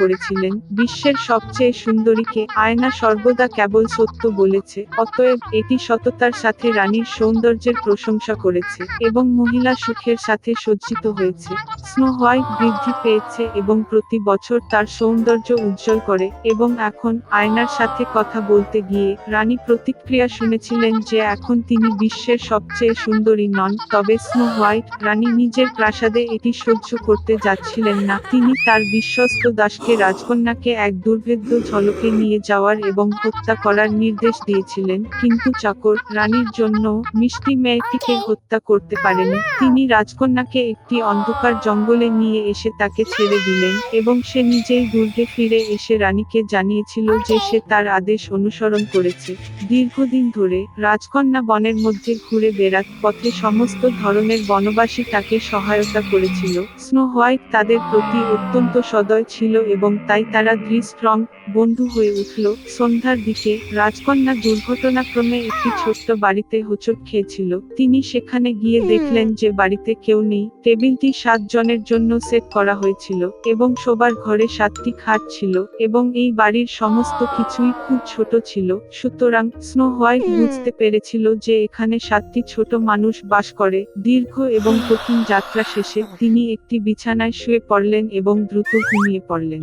করেছিলেন। বিশ্বের সবচেয়ে সুন্দরীকে আয়না সর্বদা কেবল সত্য বলেছে, অতএব এটি সততার সাথে রানীর সৌন্দর্যের প্রশংসা করেছে এবং মহিলা সুখের সাথে সজ্জিত হয়েছে। স্নো হোয়াইট বৃদ্ধি পেয়েছে এবং প্রতি বছর তার সৌন্দর্য উজ্জ্বল করে এবং এখন আয়নার সাথে কথা বলতে গিয়ে রানী প্রতিক্রিয়া শুনেছিলেন যে এখন তিনি বিশ্বের সবচেয়ে সুন্দরী নন, তবে স্নো হোয়াইট রানী নিজের প্রাসাদে এটি সহ্য করতে যাচ্ছিলেন না। তিনি তার বিশ্বস্ত দাসকে রাজকন্যাকে এক দুর্ভেদ্য ঝলকে নিয়ে যাওয়ার এবং হত্যা করার নির্দেশ দিয়েছিলেন, কিন্তু চাকর রানীর জন্য মিষ্টি মেয়েটিকে হত্যা করতে পারেনি। তিনি রাজকন্যাকে একটি অন্ধকার জঙ্গলে নিয়ে এসে তাকে ছেড়ে দিলেন এবং সে নিজেই দুর্গে ফিরে এসে রানীকে জানিয়েছিল যে সে তার আদেশ অনুসরণ করেছে। দীর্ঘদিন ধরে রাজকন্যা বনের মধ্যে ঘুরে বেড়াত পথে সমস্ত ধরনের বনবাসী তাকে সহায়তা করেছিল। স্নো হোয়াইট তাদের প্রতি অত্যন্ত সদয় ছিল এবং তাই তারা দৃষ্ট্রং বন্ধু হয়ে উঠল। সন্ধ্যার দিকে রাজকন্যা দুর্ঘটনাক্রমে একটি ছোট্ট বাড়িতে হোঁচট খেয়েছিল। তিনি সেখানে গিয়ে দেখলেন যে বাড়িতে কেউ নেই। টেবিলটি সাত জনের জন্য সেট করা হয়েছিল এবং সবার ঘরে সাতটি খাট ছিল এবং এই বাড়ির সমস্ত কিছুই খুব ছোট ছিল। সুতরাং স্নো হোয়াইট বুঝতে পেরেছিল যে এখানে সাতটি ছোট মানুষ বাস করে। দীর্ঘ এবং কঠিন যাত্রা শেষে তিনি একটি বিছানায় শুয়ে পড়লেন এবং দ্রুত ঘুমিয়ে পড়লেন।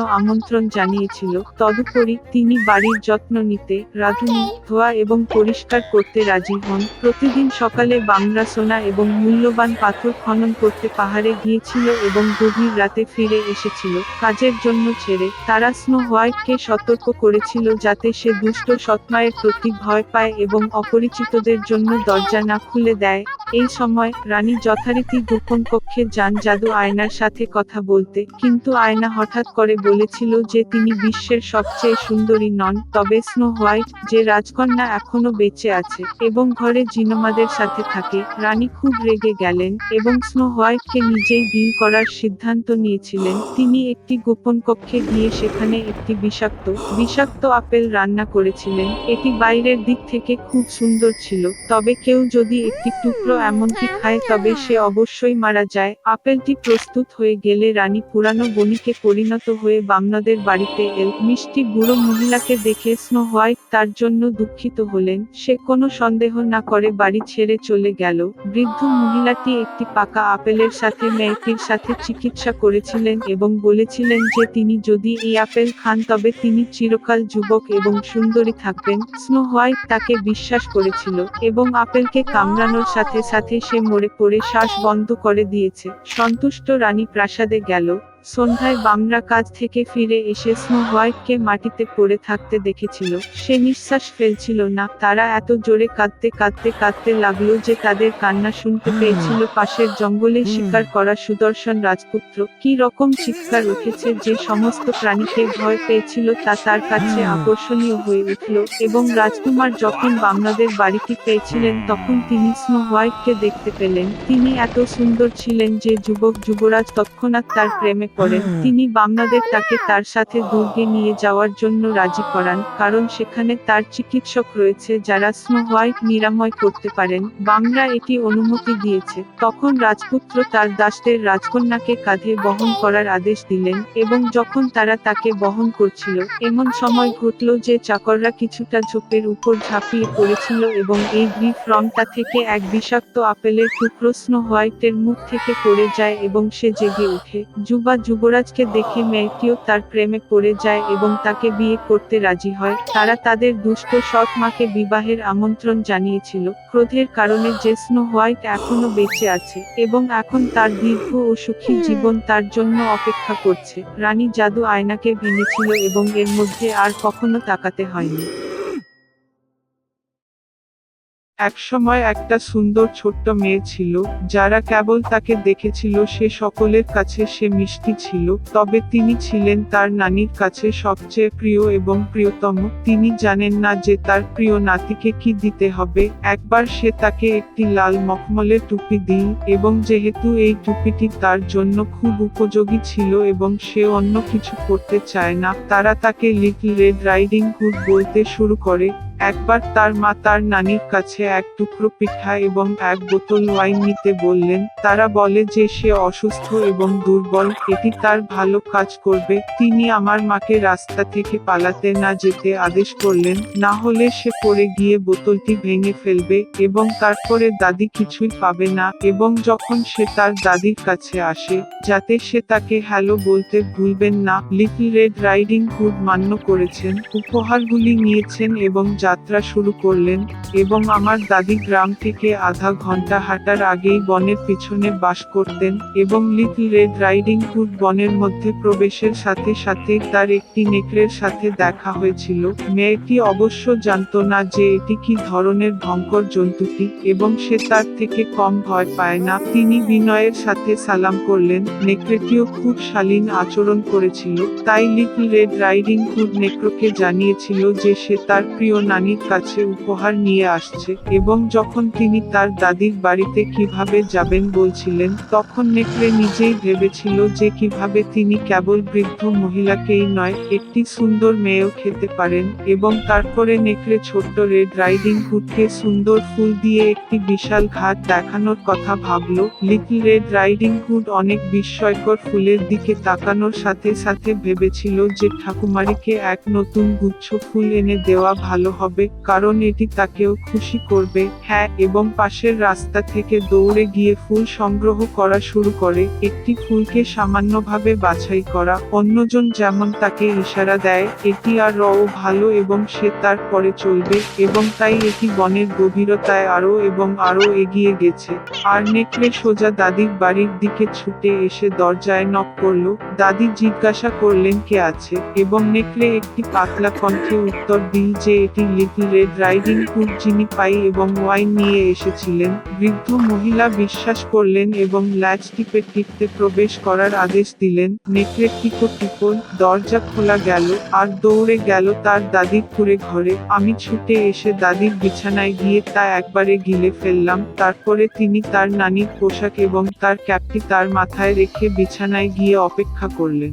আমন্ত্রণ জানিয়েছিল তদুপরি তিনি বাড়ির যত্ন নিতে রাঁধুনি ধোয়া এবং পরিষ্কার করতে রাজি হন। প্রতিদিন সকালে বাংলা সোনা এবং মূল্যবান পাথর খনন করতে পাহাড়ে গিয়েছিল এবং গভীর রাতে ফিরে এসেছিল। কাজের জন্য ছেড়ে তারা স্নো হোয়াইটকে সতর্ক করেছিল যাতে সে দুষ্ট সৎমায়ের প্রতি ভয় পায় এবং অপরিচিতদের জন্য দরজা না খুলে দেয়। এই সময় রানী যথারীতি গোপন কক্ষে যান জাদু আয়নার সাথে কথা বলতে। কিন্তু আয়না হঠাৎ করে বলেছিল যে তিনি বিশ্বের সবচেয়ে সুন্দরী নন, তবে স্নো হোয়াইট, যে রাজকন্যা এখনও বেঁচে আছে এবং ঘরে জিনোমাদের সাথে থাকে, রানী খুব রেগে গেলেন এবং স্নো হোয়াইটকে নিজেই ডিল করার সিদ্ধান্ত নিয়েছিলেন। তিনি একটি গোপন কক্ষে গিয়ে সেখানে একটি বিষাক্ত বিষাক্ত আপেল রান্না করেছিলেন। এটি বাইরের দিক থেকে খুব সুন্দর ছিল, তবে কেউ যদি একটি টুকরো এমনকি খায় তবে সে অবশ্যই মারা যায়। আপেলটি প্রস্তুত হয়ে গেলে রানী পুরানো বণিকে পরিণত হয়ে বামনাদের বাড়িতে এল। মিষ্টি বুড়ো মহিলাকে দেখে স্নো হোয়াইট তার জন্য দুঃখিত হলেন। সে কোনো সন্দেহ না করে বাড়ি ছেড়ে চলে গেল। বৃদ্ধ মহিলাটি একটি পাকা আপেলের সাথে মেয়েটির সাথে চিকিৎসা করেছিলেন এবং বলেছিলেন যে তিনি যদি এই আপেল খান তবে তিনি চিরকাল যুবক এবং সুন্দরী থাকবেন। স্নো হোয়াইট তাকে বিশ্বাস করেছিল এবং আপেলকে কামড়ানোর সাথে সাথে সে মরে পড়ে শ্বাস বন্ধ করে দিয়েছে। সন্তুষ্ট রানী প্রাসাদে গেল সন্ধ্যায় বামরা কাজ থেকে ফিরে এসে স্নো হোয়াইটকে মাটিতে পড়ে থাকতে দেখেছিল। সে নিঃশ্বাস ফেলছিল না তারা এত জোরে কাঁদতে কাঁদতে কাঁদতে লাগল যে তাদের কান্না শুনতে পেয়েছিল পাশের জঙ্গলে শিকার করা সুদর্শন রাজপুত্র। কি রকম চিৎকার উঠেছে যে সমস্ত প্রাণীকে ভয় পেয়েছিল তা তার কাছে আকর্ষণীয় হয়ে উঠল এবং রাজকুমার যখন বামনাদের বাড়িটি পেয়েছিলেন তখন তিনি স্নো হোয়াইটকে দেখতে পেলেন। তিনি এত সুন্দর ছিলেন যে যুবক যুবরাজ তৎক্ষণাৎ তার প্রেমে পড়েন তিনি বামনাদের তাকে তার সাথে দুর্গে নিয়ে যাওয়ার জন্য রাজি করান কারণ সেখানে তার চিকিৎসক রয়েছে যারা স্নো হোয়াইট নিরাময় করতে পারেন। বামরা এটি অনুমতি দিয়েছে। তখন রাজপুত্র তার দাসদের রাজকন্যাকে কাঁধে বহন করার আদেশ দিলেন এবং যখন তারা তাকে বহন করছিল এমন সময় ঘটল যে চাকররা কিছুটা ঝোপের উপর ঝাঁপিয়ে পড়েছিল এবং এই গ্রিফ রংটা থেকে এক বিষাক্ত আপেলের টুকরো স্নো হোয়াইটের মুখ থেকে পড়ে যায় এবং সে জেগে ওঠে। যুবা যুবরাজকে দেখে মেয়েটিও তার প্রেমে পড়ে যায় এবং তাকে বিয়ে করতে রাজি হয়। তারা তাদের দুষ্ট সৎ মাকে বিবাহের আমন্ত্রণ জানিয়েছিল। ক্রোধের কারণে যে স্নো হোয়াইট এখনও বেঁচে আছে এবং এখন তার দীর্ঘ ও সুখী জীবন তার জন্য অপেক্ষা করছে। রানী জাদু আয়নাকে ভেঙেছিল এবং এর মধ্যে আর কখনো তাকাতে হয়নি। একসময় একটা সুন্দর ছোট্ট মেয়ে ছিল, যারা কেবল তাকে দেখেছিল সে সকলের কাছে সে মিষ্টি ছিল, তবে তিনি ছিলেন তার নানির কাছে সবচেয়ে প্রিয় এবং প্রিয়তম। তিনি জানেন না যে তার প্রিয় নাতিকে কি দিতে হবে। একবার সে তাকে একটি লাল মখমলের টুপি দিল এবং যেহেতু এই টুপিটি তার জন্য খুব উপযোগী ছিল এবং সে অন্য কিছু করতে চায় না, তারা তাকে লিটল রেড রাইডিং হুড বলতে শুরু করে। একবার তার মা তার নানির কাছে এক টুকরো পিঠা এবং এক বোতল ওয়াইন নিতে বললেন, তারা বলে যে সে অসুস্থ এবং দুর্বল, এটি তার ভালো কাজ করবে, তিনি আমার মাকে রাস্তা থেকে পালাতে না যেতে আদেশ করলেন, না হলে সে পড়ে গিয়ে বোতলটি ভেঙে ফেলবে এবং তারপরে দাদি কিছুই পাবে না এবং যখন সে তার দাদির কাছে আসে, যাতে সে তাকে হ্যালো বলতে ভুলবেন না, লিটল রেড রাইডিং হুড মান্য করেছেন, উপহারগুলি নিয়েছেন এবং যাত্রা শুরু করলেন এবং আমার দাদি গ্রাম থেকে আধা ঘণ্টা হাঁটার আগেই বনের পিছনে বাস করতেন এবং লিটল রেড রাইডিং হুড বনের মধ্যে প্রবেশের সাথে সাথে তার একটি নেকড়ের সাথে দেখা হয়েছিল। মেয়েটি অবশ্য জানতো না যে এটি কি ধরনের ভয়ঙ্কর জন্তুটি এবং সে তার থেকে কম ভয় পায় না। তিনি বিনয়ের সাথে সালাম করলেন। নেকড়েটিও খুব শালীন আচরণ করেছিল, তাই লিটল রেড রাইডিং হুড নেকড়োকে জানিয়েছিল যে সে তার প্রিয় নানির কাছে উপহার নিয়ে আসছে এবং যখন তিনি তার দাদির বাড়িতে কীভাবে যাবেন বলছিলেন, তখন নেকড়ে নিজেই ভেবেছিল যে কীভাবে তিনি কেবল বৃদ্ধ মহিলাকেই নয়, একটি সুন্দর মেয়েও খেতে পারেন এবং তারপরে নেকড়ে ছোট্ট রেড রাইডিং হুডকে সুন্দর ফুল দিয়ে একটি বিশাল ঘাট দেখানোর কথা ভাবল। লিটল রেড রাইডিং হুড অনেক বিস্ময়কর ফুলের দিকে তাকানোর সাথে সাথে ভেবেছিল যে ঠাকুমারিকে এক নতুন গুচ্ছ ফুল এনে দেওয়া ভালো হবে, কারণ এটি তাকেও খুশি করবে। হ্যাঁ এবং পাশের রাস্তা থেকে দৌড়ে গিয়ে ফুল সংগ্রহ করা শুরু করে। একটি ফুলকে সামান্যভাবে বাছাই করা। অন্যজন যেমন তাকে ইশারা দেয়, এটি আর রও ভালো এবং সে তার পরে চলবে, এবং তাই এটি বনের গভীরতায় আরও এবং আরও এগিয়ে গেছে। আর নেকড়ে সোজা দাদির বাড়ির দিকে ছুটে এসে দরজায় নক করল। দাদি জিজ্ঞাসা করলেন, কে আছে? এবং নেকড়ে একটি পাতলা কণ্ঠে উত্তর দিল যে এটি লিটল রাইডিং হুড যিনি পাই এবং ওয়াইন নিয়ে এসেছিলেন। বৃদ্ধ মহিলা বিশ্বাস করলেন এবং ল্যাচ টিপে টিপতে প্রবেশ করার আদেশ দিলেন। নেকড়ে টিকো টিকো দরজা খোলা গেল, আর দৌড়ে গেল তার দাদির পুরে ঘরে। আমি ছুটে এসে দাদির বিছানায় গিয়ে তা একবারে গিলে ফেললাম। তারপরে তিনি তার নানির পোশাক এবং তার ক্যাপটি তার মাথায় রেখে বিছানায় গিয়ে অপেক্ষা করলেন।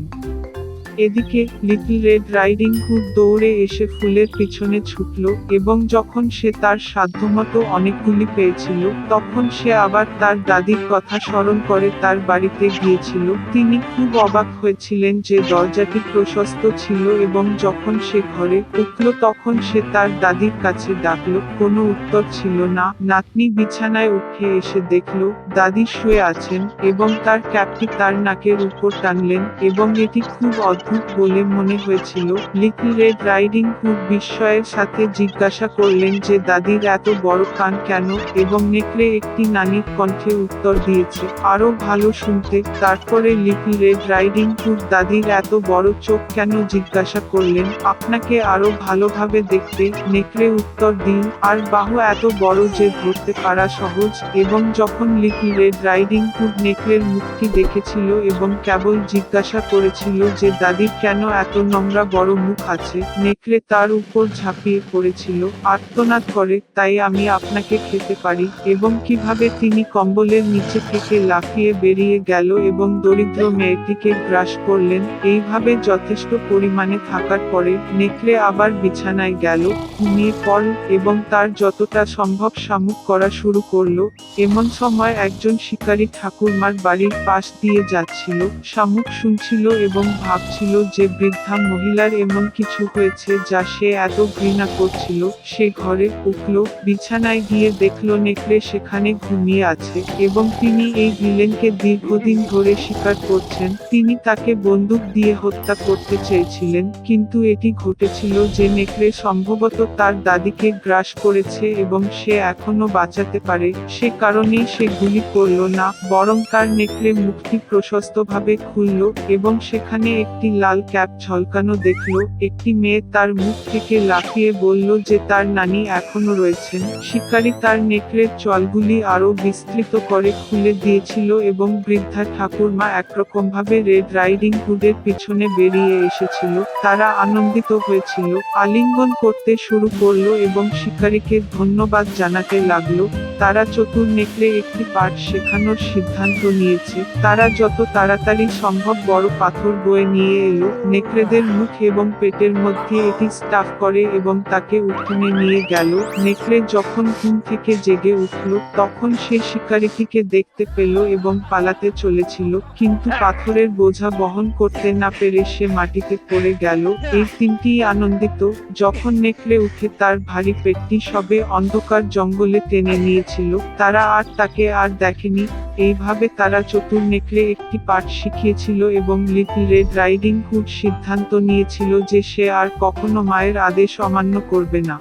এদিকে লিটল রেড রাইডিং হুড দৌড়ে এসে ফুলের পিছনে ছুটল এবং যখন সে তার সাধ্যমতো অনেকগুলি পেয়েছিল, তখন সে আবার তার দাদির কথা স্মরণ করে তার বাড়িতে গিয়েছিল। তিনি খুব অবাক হয়েছিলেন যে দরজাটি প্রশস্ত ছিল এবং যখন সে ঘরে উঠল তখন সে তার দাদির কাছে ডাকলো, কোনো উত্তর ছিল না। নাতনি বিছানায় উঠে এসে দেখল, দাদি শুয়ে আছেন, এবং তার ক্যাপটি তার নাকের উপর টানলেন এবং এটি খুব অদ্ভুত বলে মনে হয়েছিল লিটল রেড রাইডিং হুড বিস্ময়ের সাথে জিজ্ঞাসা করলেন যে দাদির এত বড় কান কেন এবং নেকড়ে একটি নানির কণ্ঠে উত্তর দিয়েছে, আরও ভালো শুনতে। তারপরে লিটল রেড রাইডিং হুড দাদির এত বড় চোখ কেন জিজ্ঞাসা করলেন, আপনাকে আরও ভালোভাবে দেখতে। নেকড়ে উত্তর দিন, আর বাহু এত বড় যে ধরতে পারা সহজ। এবং যখন লিটল রেড রাইডিং হুড নেকড়ের মুখটি দেখেছিল এবং কেবল জিজ্ঞাসা করেছিল যে দাদির কেন এত নোংরা বড় মুখ আছে? নেকড়ে তার উপর ঝাঁপিয়ে পড়েছিল, আর্তনাদ করে, তাই আমি আপনাকে খেতে পারি। এবং কীভাবে তিনি কম্বলের নিচে থেকে লাফিয়ে বেরিয়ে গেল এবং দরিদ্র মেয়েটিকে গ্রাস করলেন, এইভাবে যথেষ্ট পরিমাণে থাকার পরে নেকড়ে আবার বিছানায় গেল, ঘুমিয়ে পড়ল এবং তার যতটা সম্ভব শামুক করা শুরু করল। এমন সময় একজন শিকারী ঠাকুরমার বাড়ির পাশ দিয়ে যাচ্ছিল, শামুক শুনছিল এবং ভাবছিল হয়েছিল যে বৃদ্ধা মহিলার এমন কিছু হয়েছে যা সে এত ঘৃণা করছিল, সে ঘরে উঠল, বিছানায় গিয়ে দেখল নেকড়ে সেখানে ঘুমিয়ে আছে এবং তিনি এই ভিলেনকে দীর্ঘদিন ধরে স্বীকার করছেন। তিনি তাকে বন্দুক দিয়ে হত্যা করতে চেয়েছিলেন, কিন্তু এটি ঘটেছিল যে নেকড়ে সম্ভবত তার দাদিকে গ্রাস করেছে এবং সে এখনও বাঁচাতে পারে, সে কারণেই সে গুলি করল না, বরং তার নেকড়ে মুখটি প্রশস্তভাবে খুলল এবং সেখানে একটি লাল ক্যাপ ঝলকানো দেখল, একটি মেয়ে তার মুখ থেকে লাফিয়ে বলল যে তার নানি এখনও রয়েছেন। শিকারী তার নেকড়ের চলগুলি আরও বিস্তৃত করে খুলে দিয়েছিল এবং বৃদ্ধা ঠাকুরমা একরকমভাবে রেড রাইডিং হুডের পিছনে বেরিয়ে এসেছিল। তারা আনন্দিত হয়েছিল। আলিঙ্গন করতে শুরু করল এবং শিকারীকে ধন্যবাদ জানাতে লাগল। তারা চতুর নেকড়ে একটি পাঠ শেখানোর সিদ্ধান্ত নিয়েছে। তারা যত তাড়াতাড়ি সম্ভব বড় পাথর বয়ে নিয়ে এলো নেকড়েদের মুখ এবং পেটের মধ্যে এটি স্টাফ করে এবং তাকে উঠোনে নিয়ে গেল। নেকড়ে যখন ঘুম থেকে জেগে উঠল, তখন সে শিকারীটিকে দেখতে পেল এবং পালাতে চলেছিল, কিন্তু পাথরের বোঝা বহন করতে না পেরে সে মাটিতে পড়ে গেল। এই তিনটি আনন্দিত, যখন নেকড়ে উঠে তার ভারী পেটটি সবে অন্ধকার জঙ্গলে টেনে নিয়েছিল, তারা আর তাকে আর দেখেনি। এইভাবে তারা চতুর নেকড়ে একটি পাঠ শিখিয়েছিল এবং লিটল রেড রাইডিং হুড সিদ্ধান্ত নিয়েছিল যে সে আর কখনো মায়ের আদেশ অমান্য করবে না।